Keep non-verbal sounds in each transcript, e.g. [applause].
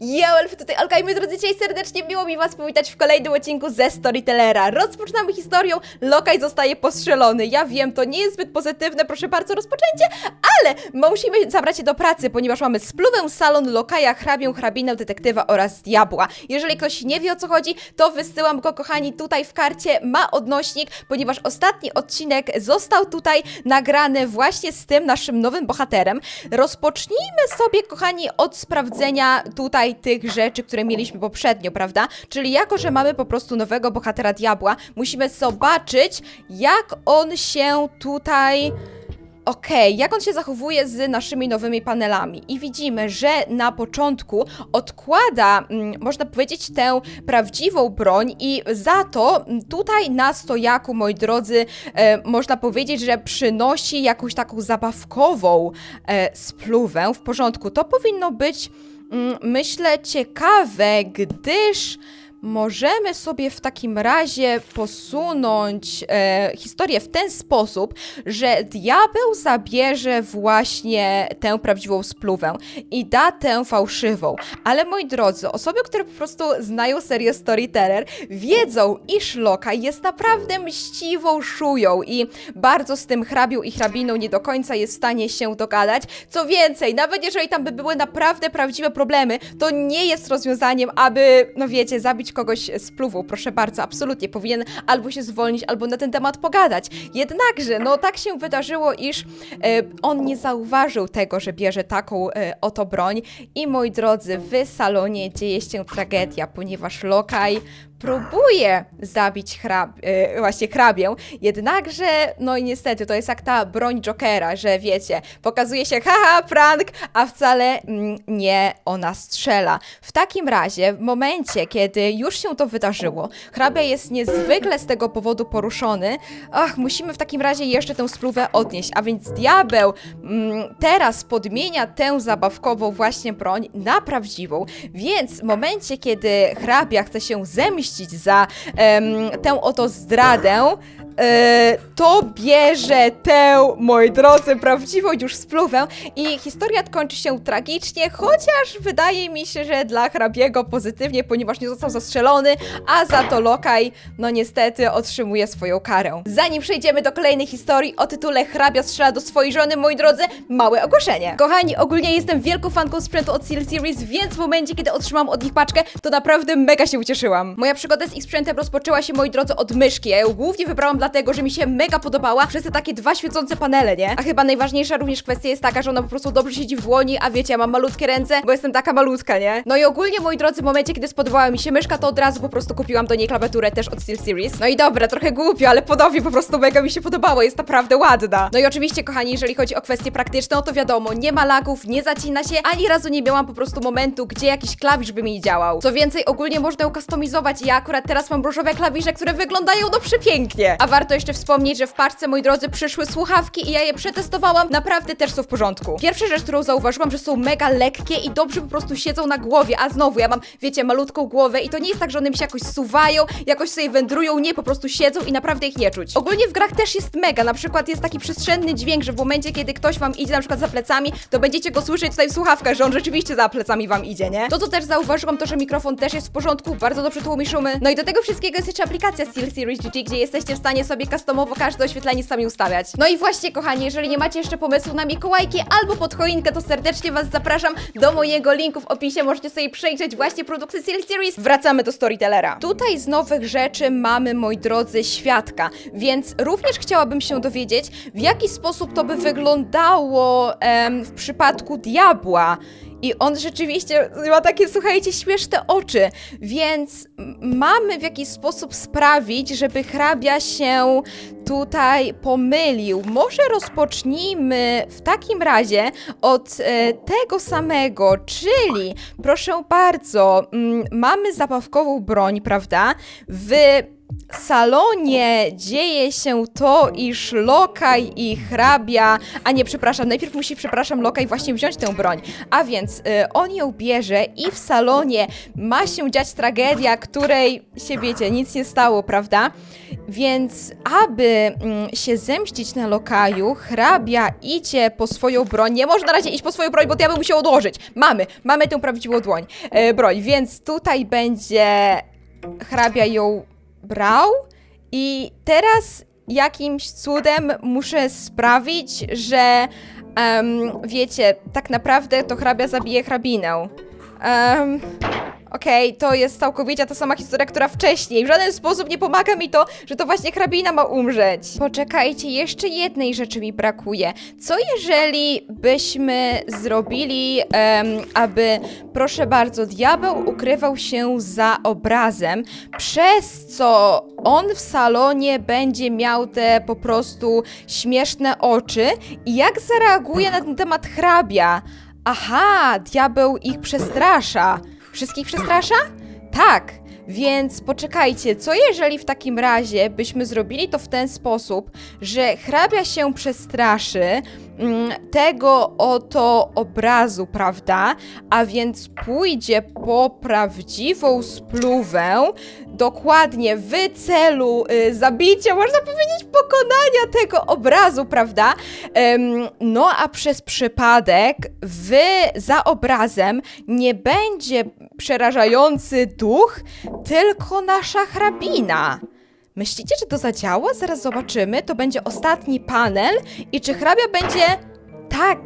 Yo, Elfy, tutaj Olka i moi drodzy, dzisiaj serdecznie miło mi was powitać w kolejnym odcinku ze Storytellera. Rozpoczynamy historią, Lokaj zostaje postrzelony. Ja wiem, to nie jest zbyt pozytywne, proszę bardzo, rozpoczęcie, ale musimy zabrać się do pracy, ponieważ mamy spluwę, salon, Lokaja, hrabię, hrabinę, detektywa oraz diabła. Jeżeli ktoś nie wie o co chodzi, to wysyłam go, kochani, tutaj w karcie, ma odnośnik, ponieważ ostatni odcinek został tutaj nagrany właśnie z tym naszym nowym bohaterem. Rozpocznijmy sobie, kochani, od sprawdzenia tutaj tych rzeczy, które mieliśmy poprzednio, prawda? Czyli jako, że mamy po prostu nowego bohatera diabła, musimy zobaczyć, jak on się tutaj. Okej, jak on się zachowuje z naszymi nowymi panelami? I widzimy, że na początku odkłada, mm, można powiedzieć, tę prawdziwą broń, i za to mm, tutaj na stojaku, moi drodzy, e, można powiedzieć, że przynosi jakąś taką zabawkową e, spluwę. W porządku, to powinno być, myślę, ciekawe, gdyż. Możemy sobie w takim razie posunąć e, historię w ten sposób, że diabeł zabierze właśnie tę prawdziwą spluwę i da tę fałszywą. Ale moi drodzy, osoby, które po prostu znają serię Storyteller, wiedzą, iż Loka jest naprawdę mściwą szują i bardzo z tym hrabią i hrabiną nie do końca jest w stanie się dogadać. Co więcej, nawet jeżeli tam by były naprawdę prawdziwe problemy, to nie jest rozwiązaniem, aby, no wiecie, zabić kogoś z pluwą. Proszę bardzo, absolutnie. Powinien albo się zwolnić, albo na ten temat pogadać. Jednakże, no tak się wydarzyło, iż e, on nie zauważył tego, że bierze taką e, oto broń. I moi drodzy, w salonie dzieje się tragedia, ponieważ Lokaj próbuje zabić hrab, e, właśnie hrabię, jednakże, no i niestety, to jest jak ta broń Jokera, że wiecie, pokazuje się haha, prank, a wcale mm, nie ona strzela. W takim razie, w momencie, kiedy już się to wydarzyło, hrabia jest niezwykle z tego powodu poruszony, ach, musimy w takim razie jeszcze tę spluwę odnieść, a więc diabeł mm, teraz podmienia tę zabawkową właśnie broń na prawdziwą, więc w momencie, kiedy hrabia chce się zemścić za tę oto zdradę, e, to bierze tę, moi drodzy, prawdziwą już spluwę i historia kończy się tragicznie, chociaż wydaje mi się, że dla hrabiego pozytywnie, ponieważ nie został zastrzelony, a za to Lokaj, no niestety, otrzymuje swoją karę. Zanim przejdziemy do kolejnej historii o tytule Hrabia strzela do swojej żony, moi drodzy, małe ogłoszenie. Kochani, ogólnie jestem wielką fanką sprzętu od Seal Series, więc w momencie, kiedy otrzymałam od nich paczkę, to naprawdę mega się ucieszyłam. Moja przygoda z ich sprzętem rozpoczęła się, moi drodzy, od myszki. Ja ją głównie wybrałam dlatego, że mi się mega podobała przez te takie dwa świecące panele, nie? A chyba najważniejsza również kwestia jest taka, że ona po prostu dobrze siedzi w dłoni, a wiecie, ja mam malutkie ręce, bo jestem taka malutka, nie? No i ogólnie, moi drodzy, w momencie, kiedy spodobała mi się myszka, to od razu po prostu kupiłam do niej klawiaturę też od Steel Series. No i dobra, trochę głupio, ale podobnie po prostu mega mi się podobało, jest naprawdę ładna. No i oczywiście, kochani, jeżeli chodzi o kwestie praktyczne, no to wiadomo, nie ma lagów, nie zacina się, ani razu nie miałam po prostu momentu, gdzie jakiś klawisz by mi nie działał. Co więcej, ogólnie można ją kustomizować. Ja akurat teraz mam różowe klawisze, które wyglądają no przepięknie. A warto jeszcze wspomnieć, że w paczce, moi drodzy, przyszły słuchawki i ja je przetestowałam, naprawdę też są w porządku. Pierwsza rzecz, którą zauważyłam, że są mega lekkie i dobrze po prostu siedzą na głowie, a znowu, ja mam, wiecie, malutką głowę i to nie jest tak, że one mi się jakoś suwają, jakoś sobie wędrują, nie, po prostu siedzą i naprawdę ich nie czuć. Ogólnie w grach też jest mega, na przykład jest taki przestrzenny dźwięk, że w momencie, kiedy ktoś wam idzie na przykład za plecami, to będziecie go słyszeć tutaj w słuchawkach, że on rzeczywiście za plecami wam idzie, nie? To, co też zauważyłam, to, że mikrofon też jest w porządku, bardzo dobrze tłumi szumy. No i do tego wszystkiego jest jeszcze aplikacja Steel Series GG, gdzie jesteście w stanie sobie customowo każde oświetlenie sami ustawiać. No i właśnie, kochani, jeżeli nie macie jeszcze pomysłu na Mikołajki albo pod choinkę, to serdecznie was zapraszam do mojego linku w opisie, możecie sobie przejrzeć właśnie produkty Steel Series. Wracamy do Storytellera. Tutaj z nowych rzeczy mamy, moi drodzy, świadka, więc również chciałabym się dowiedzieć, w jaki sposób to by wyglądało em, w przypadku diabła. I on rzeczywiście ma takie, słuchajcie, śmieszne oczy, więc mamy w jakiś sposób sprawić, żeby hrabia się tutaj pomylił. Może rozpocznijmy w takim razie od e, tego samego, czyli proszę bardzo, mm, mamy zabawkową broń, prawda? W salonie dzieje się to, iż Lokaj i hrabia, a nie, przepraszam, najpierw musi, przepraszam, Lokaj właśnie wziąć tę broń. A więc y, on ją bierze i w salonie ma się dziać tragedia, której się wiecie, nic nie stało, prawda? Więc aby mm, się zemścić na lokaju, hrabia idzie po swoją broń. Nie może na razie iść po swoją broń, bo diabeł musiał odłożyć. Mamy, mamy tę prawdziwą dłoń, e, broń, więc tutaj będzie hrabia ją brał i teraz jakimś cudem muszę sprawić, że wiecie, tak naprawdę to hrabia zabije hrabinę. Em, Okej, to jest całkowicie ta sama historia, która wcześniej. W żaden sposób nie pomaga mi to, że to właśnie hrabina ma umrzeć. Poczekajcie, jeszcze jednej rzeczy mi brakuje. Co jeżeli byśmy zrobili, em, aby, proszę bardzo, diabeł ukrywał się za obrazem, przez co on w salonie będzie miał te po prostu śmieszne oczy i jak zareaguje na ten temat hrabia? Aha, diabeł ich przestrasza. Wszystkich przestrasza? Tak. Więc poczekajcie, co jeżeli w takim razie byśmy zrobili to w ten sposób, że hrabia się przestraszy tego oto obrazu, prawda? A więc pójdzie po prawdziwą spluwę, dokładnie w celu y, zabicia, można powiedzieć, pokonania tego obrazu, prawda? Em, no a przez przypadek w, za obrazem nie będzie przerażający duch, tylko nasza hrabina. Myślicie, że to zadziała? Zaraz zobaczymy. To będzie ostatni panel i czy hrabia będzie... Tak!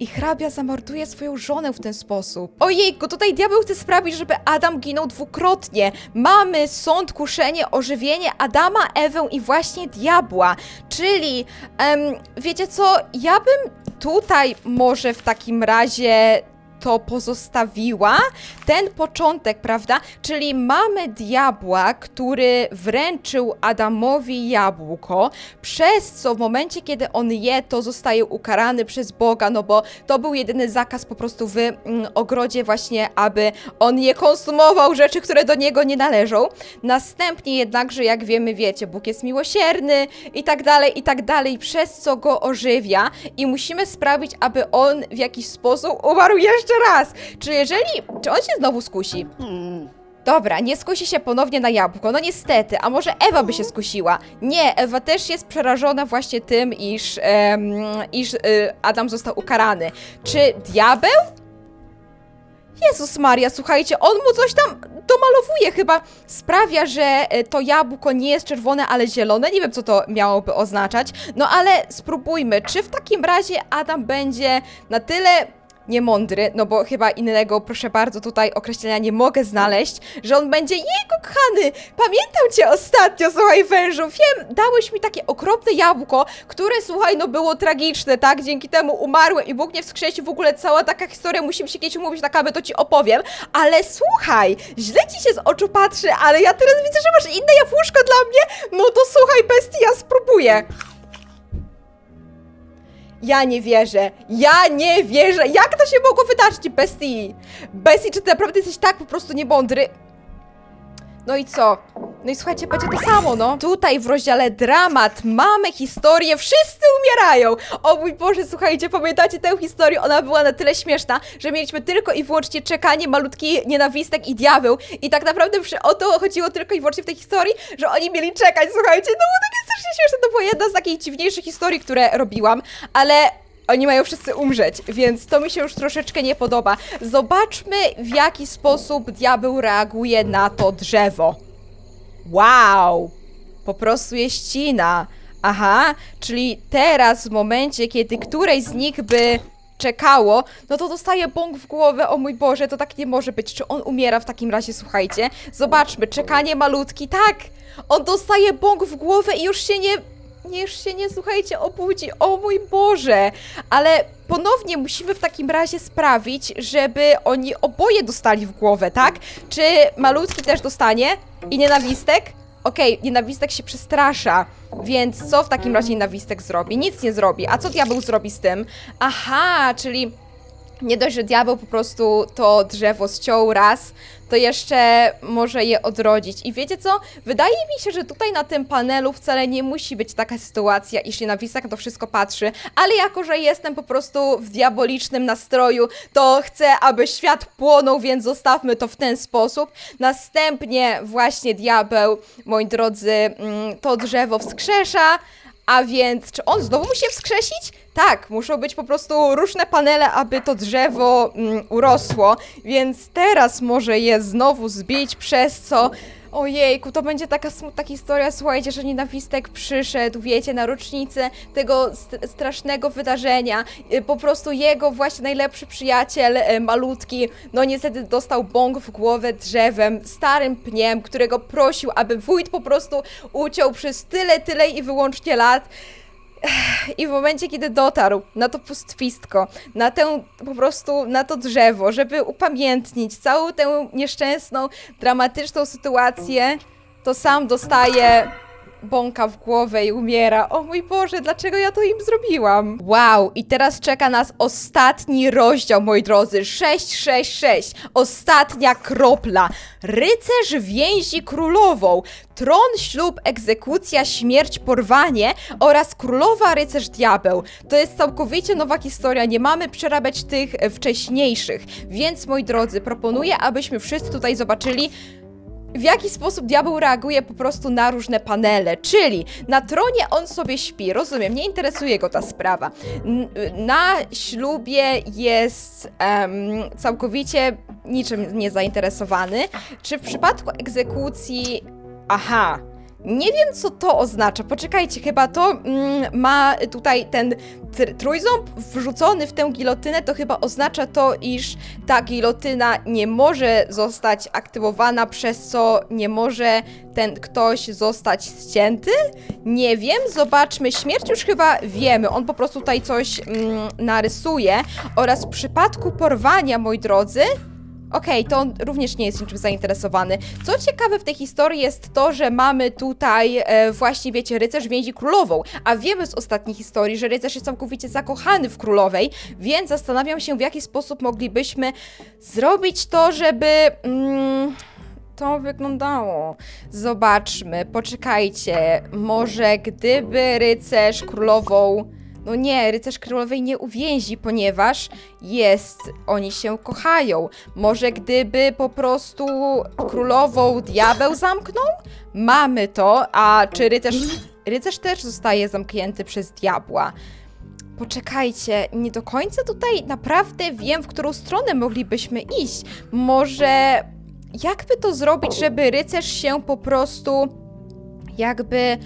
I hrabia zamorduje swoją żonę w ten sposób. Ojejku, tutaj diabeł chce sprawić, żeby Adam ginął dwukrotnie. Mamy sąd, kuszenie, ożywienie Adama, Ewę i właśnie diabła. Czyli, em, wiecie co, ja bym tutaj może w takim razie to pozostawiła. Ten początek, prawda? Czyli mamy diabła, który wręczył Adamowi jabłko, przez co w momencie, kiedy on je, to zostaje ukarany przez Boga, no bo to był jedyny zakaz po prostu w mm, ogrodzie właśnie, aby on nie konsumował rzeczy, które do niego nie należą. Następnie jednakże, jak wiemy, wiecie, Bóg jest miłosierny i tak dalej, i tak dalej, przez co go ożywia i musimy sprawić, aby on w jakiś sposób umarł jeszcze raz. Czy jeżeli, czy on się znowu skusi? Dobra, nie skusi się ponownie na jabłko. No niestety, a może Ewa by się skusiła? Nie, Ewa też jest przerażona właśnie tym, iż, em, iż y, Adam został ukarany. Czy diabeł? Jezus Maria, słuchajcie, on mu coś tam domalowuje chyba. Sprawia, że e, to jabłko nie jest czerwone, ale zielone. Nie wiem, co to miałoby oznaczać. No ale spróbujmy, czy w takim razie Adam będzie na tyle niemądry, no bo chyba innego, proszę bardzo, tutaj określenia nie mogę znaleźć, że on będzie jego kochany, pamiętam cię ostatnio, słuchaj wężu, wiem, dałeś mi takie okropne jabłko, które, słuchaj, no było tragiczne, tak, dzięki temu umarłem i Bóg nie wskrzesił, w ogóle cała taka historia, musimy się kiedyś umówić na kawę, to ci opowiem, ale słuchaj, źle ci się z oczu patrzy, ale ja teraz widzę, że masz inne jabłuszko dla mnie, no to słuchaj, bestia, spróbuję. Ja nie wierzę. Ja nie wierzę. Jak to się mogło wydarzyć, Bestie? Bestie, czy ty naprawdę jesteś tak po prostu niemądry? No i co? No i słuchajcie, będzie to samo, no. Tutaj w rozdziale dramat mamy historię, wszyscy umierają. O mój Boże, słuchajcie, pamiętacie tę historię? Ona była na tyle śmieszna, że mieliśmy tylko i wyłącznie czekanie, malutki nienawistek i diabeł. I tak naprawdę o to chodziło tylko i wyłącznie w tej historii, że oni mieli czekać, słuchajcie. To było takie strasznie śmieszne, to była jedna z takich dziwniejszych historii, które robiłam, ale oni mają wszyscy umrzeć, więc to mi się już troszeczkę nie podoba. Zobaczmy, w jaki sposób diabeł reaguje na to drzewo. Wow! Po prostu je ścina. Aha, czyli teraz w momencie, kiedy któreś z nich by czekało, no to dostaje bąk w głowę, o mój Boże, to tak nie może być. Czy on umiera w takim razie, słuchajcie? Zobaczmy, czekanie malutki, tak! On dostaje bąk w głowę i już się nie już się nie, słuchajcie, obudzi, o mój Boże! Ale ponownie musimy w takim razie sprawić, żeby oni oboje dostali w głowę, tak? Czy malutki też dostanie? I nienawistek? Okej, nienawistek się przestrasza, więc co w takim razie nienawistek zrobi? Nic nie zrobi. A co diabeł zrobi z tym? Aha, czyli nie dość, że diabeł po prostu to drzewo ściął raz, to jeszcze może je odrodzić. I wiecie co? Wydaje mi się, że tutaj na tym panelu wcale nie musi być taka sytuacja, nienawistak na to wszystko patrzy, ale jako, że jestem po prostu w diabolicznym nastroju, to chcę, aby świat płonął, więc zostawmy to w ten sposób. Następnie właśnie diabeł, moi drodzy, mm, to drzewo wskrzesza, a więc, czy on znowu musi je wskrzesić? Tak, muszą być po prostu różne panele, aby to drzewo mm, urosło, więc teraz może je znowu zbić, przez co... Ojejku, to będzie taka smutna historia, słuchajcie, że nienawistek przyszedł, wiecie, na rocznicę tego st- strasznego wydarzenia. Y, Po prostu jego właśnie najlepszy przyjaciel, y, malutki, no niestety dostał bąk w głowę drzewem, starym pniem, którego prosił, aby wójt po prostu uciął przez tyle, tyle i wyłącznie lat. [sighs] I w momencie, kiedy dotarł na to pustwistko, na tę po prostu, na to drzewo, żeby upamiętnić całą tę nieszczęsną, dramatyczną sytuację, to sam dostaje bąka w głowę i umiera. O mój Boże, dlaczego ja to im zrobiłam? Wow, i teraz czeka nas ostatni rozdział, moi drodzy. 666. Ostatnia kropla. Rycerz więzi królową. Tron, ślub, egzekucja, śmierć, porwanie oraz królowa rycerz diabeł. To jest całkowicie nowa historia, nie mamy przerabiać tych e, wcześniejszych. Więc moi drodzy, proponuję, abyśmy wszyscy tutaj zobaczyli w jaki sposób diabeł reaguje po prostu na różne panele. Czyli na tronie on sobie śpi, rozumiem, nie interesuje go ta sprawa. Na ślubie jest em, całkowicie niczym nie zainteresowany. Czy w przypadku egzekucji. Aha. Nie wiem, co to oznacza. Poczekajcie, chyba to mm, ma tutaj ten tr- trójząb wrzucony w tę gilotynę, to chyba oznacza to, iż ta gilotyna nie może zostać aktywowana, przez co nie może ten ktoś zostać ścięty? Nie wiem, zobaczmy. Śmierć już chyba wiemy, on po prostu tutaj coś mm, narysuje. Oraz w przypadku porwania, moi drodzy, Okej, to on również nie jest niczym zainteresowany. Co ciekawe w tej historii jest to, że mamy tutaj e, właśnie, wiecie, rycerz więzi królową, a wiemy z ostatniej historii, że rycerz jest całkowicie zakochany w królowej, więc zastanawiam się, w jaki sposób moglibyśmy zrobić to, żeby... Mm, to wyglądało. Zobaczmy, poczekajcie. Może gdyby rycerz królową. No nie, rycerz królowej nie uwięzi, ponieważ jest, oni się kochają. Może gdyby po prostu królową diabeł zamknął? Mamy to, a czy rycerz. Rycerz też zostaje zamknięty przez diabła. Poczekajcie, nie do końca tutaj naprawdę wiem, w którą stronę moglibyśmy iść. Może jakby to zrobić, żeby rycerz się po prostu jakby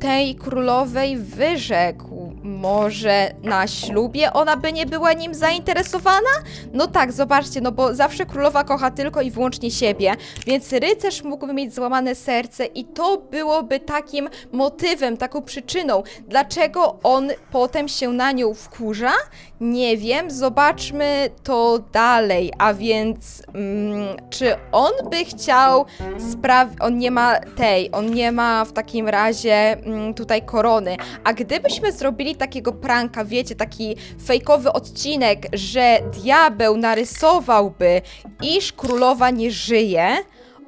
tej królowej wyrzekł. Może na ślubie ona by nie była nim zainteresowana? No tak, zobaczcie, no bo zawsze królowa kocha tylko i wyłącznie siebie, więc rycerz mógłby mieć złamane serce i to byłoby takim motywem, taką przyczyną, dlaczego on potem się na nią wkurza? Nie wiem, zobaczmy to dalej, a więc mm, czy on by chciał sprawić, on nie ma tej, on nie ma w takim razie mm, tutaj korony, a gdybyśmy zrobili takiego pranka, wiecie, taki fejkowy odcinek, że diabeł narysowałby, iż królowa nie żyje,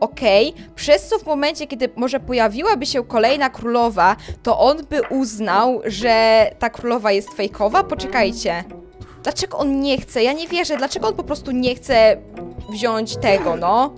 Okej, przez co w momencie, kiedy może pojawiłaby się kolejna królowa, to on by uznał, że ta królowa jest fejkowa? Poczekajcie. Dlaczego on nie chce? Ja nie wierzę. Dlaczego on po prostu nie chce wziąć tego, no?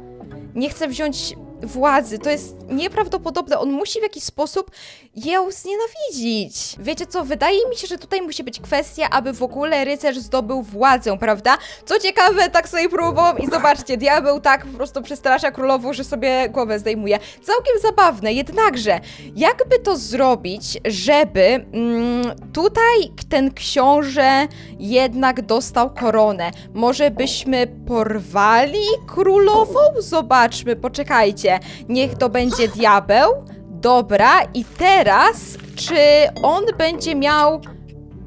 Nie chce wziąć władzy. To jest nieprawdopodobne. On musi w jakiś sposób ją znienawidzić. Wiecie co? Wydaje mi się, że tutaj musi być kwestia, aby w ogóle rycerz zdobył władzę, prawda? Co ciekawe, tak sobie próbowałam i zobaczcie, diabeł tak po prostu przestrasza królową, że sobie głowę zdejmuje. Całkiem zabawne, jednakże, jakby to zrobić, żeby mm, tutaj ten książę jednak dostał koronę? Może byśmy porwali królową? Zobaczmy, poczekajcie. Niech to będzie diabeł. Dobra, i teraz, czy on będzie miał.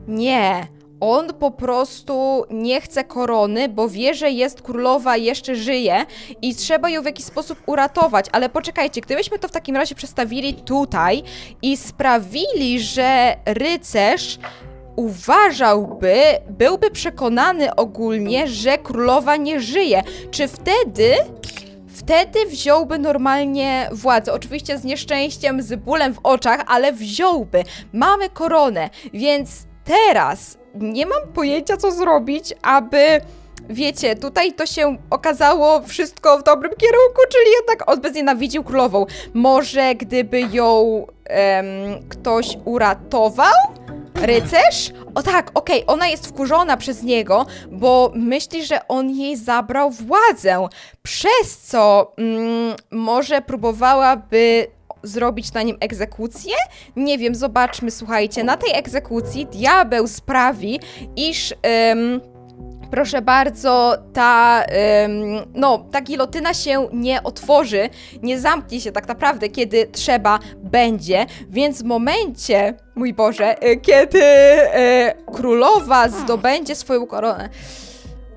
Nie. On po prostu nie chce korony, bo wie, że jest królowa, jeszcze żyje i trzeba ją w jakiś sposób uratować. Ale poczekajcie, gdybyśmy to w takim razie przestawili tutaj i sprawili, że rycerz uważałby, byłby przekonany ogólnie, że królowa nie żyje. Czy wtedy wtedy wziąłby normalnie władzę. Oczywiście z nieszczęściem, z bólem w oczach, ale wziąłby. Mamy koronę, więc teraz nie mam pojęcia, co zrobić, aby. Wiecie, tutaj to się okazało wszystko w dobrym kierunku, czyli jednak on by znienawidził królową. Może gdyby ją em, ktoś uratował? Rycerz? O tak, okej, ona jest wkurzona przez niego, bo myśli, że on jej zabrał władzę, przez co mm, może próbowałaby zrobić na nim egzekucję? Nie wiem, zobaczmy, słuchajcie, na tej egzekucji diabeł sprawi, iż... em, Proszę bardzo, ta, em, no, ta gilotyna się nie otworzy, nie zamknie się tak naprawdę, kiedy trzeba będzie, więc w momencie, mój Boże, e, kiedy e, królowa zdobędzie swoją koronę,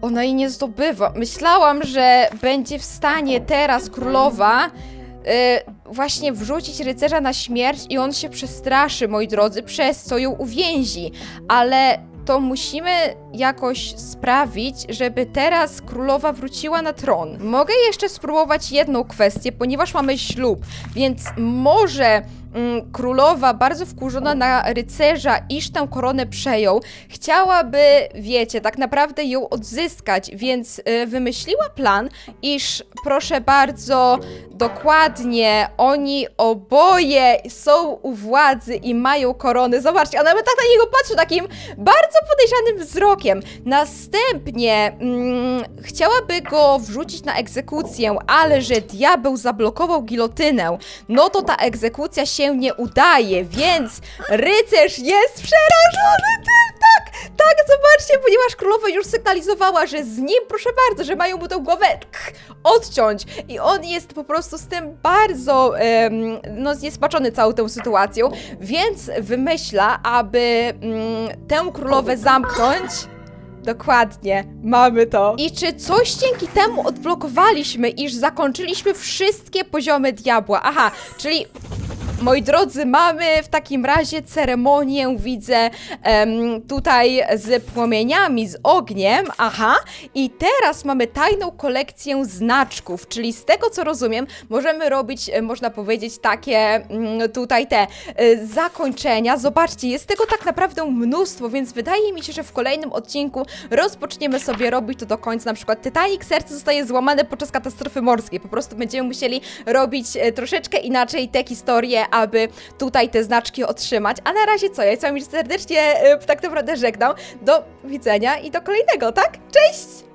ona jej nie zdobywa. Myślałam, że będzie w stanie teraz królowa y, właśnie wrzucić rycerza na śmierć i on się przestraszy, moi drodzy, przez co ją uwięzi. Ale to musimy jakoś sprawić, żeby teraz królowa wróciła na tron. Mogę jeszcze spróbować jedną kwestię, ponieważ mamy ślub, więc może królowa, bardzo wkurzona na rycerza, iż tę koronę przejął, chciałaby, wiecie, tak naprawdę ją odzyskać, więc y, wymyśliła plan, iż proszę bardzo, dokładnie, oni oboje są u władzy i mają korony. Zobaczcie, ona nawet tak na niego patrzy takim bardzo podejrzanym wzrokiem. Następnie mm, chciałaby go wrzucić na egzekucję, ale że diabeł zablokował gilotynę, no to ta egzekucja się nie udaje, więc rycerz jest przerażony tym, tak, tak, zobaczcie, ponieważ królowa już sygnalizowała, że z nim, proszę bardzo, że mają mu tę głowę odciąć i on jest po prostu z tym bardzo, em, no, zniesmaczony całą tą sytuacją, więc wymyśla, aby mm, tę królowę zamknąć. Dokładnie, mamy to. I czy coś dzięki temu odblokowaliśmy, iż zakończyliśmy wszystkie poziomy diabła? Aha, czyli Moi drodzy, mamy w takim razie ceremonię, widzę em, tutaj z płomieniami, z ogniem, aha, i teraz mamy tajną kolekcję znaczków, czyli z tego co rozumiem, możemy robić, e, można powiedzieć, takie mm, tutaj te e, zakończenia. Zobaczcie, jest tego tak naprawdę mnóstwo, więc wydaje mi się, że w kolejnym odcinku rozpoczniemy sobie robić to do końca. Na przykład Titanic serce zostaje złamane podczas katastrofy morskiej. Po prostu będziemy musieli robić e, troszeczkę inaczej te historie, aby tutaj te znaczki otrzymać. A na razie co? Ja z wami serdecznie e, tak naprawdę żegnam. Do widzenia i do kolejnego, tak? Cześć!